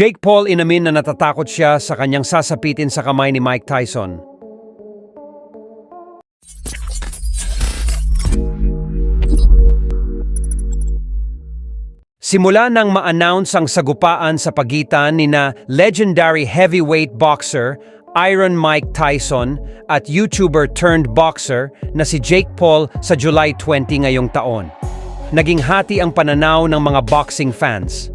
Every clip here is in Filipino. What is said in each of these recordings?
Jake Paul inamin na natatakot siya sa kanyang sasapitin sa kamay ni Mike Tyson. Simula nang ma-announce ang sagupaan sa pagitan ni na legendary heavyweight boxer Iron Mike Tyson at YouTuber turned boxer na si Jake Paul sa July 20 ngayong taon. Naging hati ang pananaw ng mga boxing fans.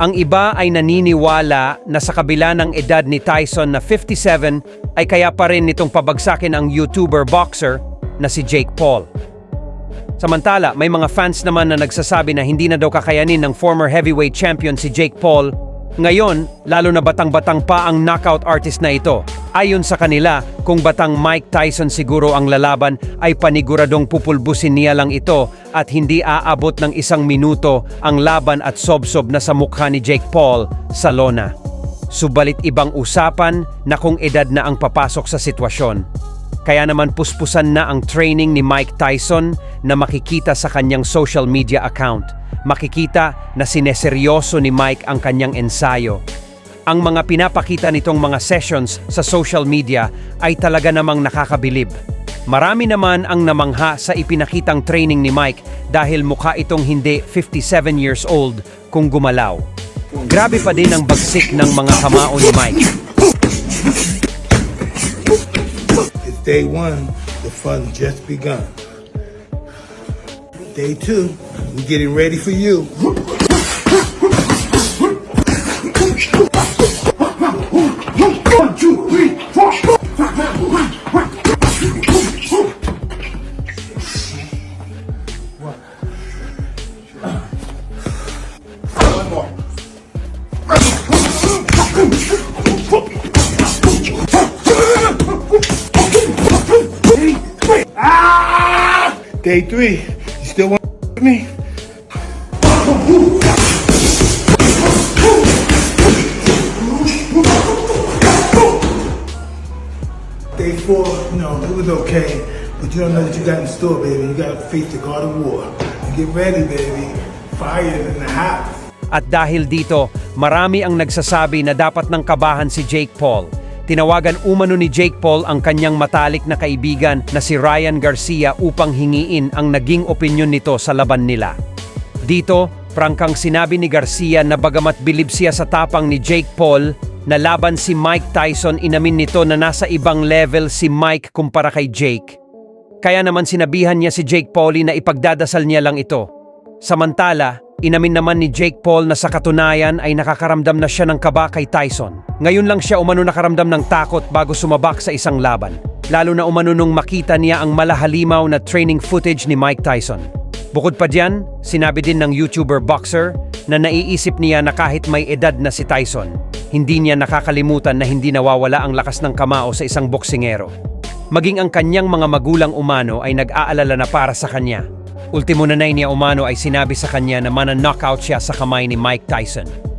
Ang iba ay naniniwala na sa kabila ng edad ni Tyson na 57 ay kaya pa rin nitong pabagsakin ang YouTuber boxer na si Jake Paul. Samantala, may mga fans naman na nagsasabi na hindi na daw kakayanin ng former heavyweight champion si Jake Paul. Ngayon, lalo na batang-batang pa ang knockout artist na ito. Ayon sa kanila, kung batang Mike Tyson siguro ang lalaban ay paniguradong pupulbusin niya lang ito at hindi aabot ng isang minuto ang laban at sobsob na sa mukha ni Jake Paul sa lona. Subalit ibang usapan na kung edad na ang papasok sa sitwasyon. Kaya naman puspusan na ang training ni Mike Tyson na makikita sa kanyang social media account. Makikita na sineseryoso ni Mike ang kanyang ensayo. Ang mga pinapakita nitong mga sessions sa social media ay talaga namang nakakabilib. Marami naman ang namangha sa ipinakitang training ni Mike dahil mukha itong hindi 57 years old kung gumalaw. Grabe pa din ang bagsik ng mga kamao ni Mike. It's day one, the fun just begun. Day two, we're getting ready for you. Day three, you still want with me? Day four, no, it was okay, but you don't know what you got in store, baby. You got to face the God of War. You get ready, baby. Fire in the house. At dahil dito, marami ang nagsasabi na dapat ng kabahan si Jake Paul. Tinawagan umano ni Jake Paul ang kanyang matalik na kaibigan na si Ryan Garcia upang hingiin ang naging opinyon nito sa laban nila. Dito, prangkang sinabi ni Garcia na bagamat bilib siya sa tapang ni Jake Paul, na laban si Mike Tyson inamin nito na nasa ibang level si Mike kumpara kay Jake. Kaya naman sinabihan niya si Jake Pauli na ipagdadasal niya lang ito. Samantala, inamin naman ni Jake Paul na sa katunayan ay nakakaramdam na siya ng kaba kay Tyson. Ngayon lang siya umano nakaramdam ng takot bago sumabak sa isang laban. Lalo na umano nung makita niya ang malahalimaw na training footage ni Mike Tyson. Bukod pa diyan, sinabi din ng YouTuber boxer na naiisip niya na kahit may edad na si Tyson, hindi niya nakakalimutan na hindi nawawala ang lakas ng kamao sa isang boksingero. Maging ang kanyang mga magulang umano ay nag-aalala na para sa kanya. Ultimo nanay niya umano ay sinabi sa kanya na mana-knockout siya sa kamay ni Mike Tyson.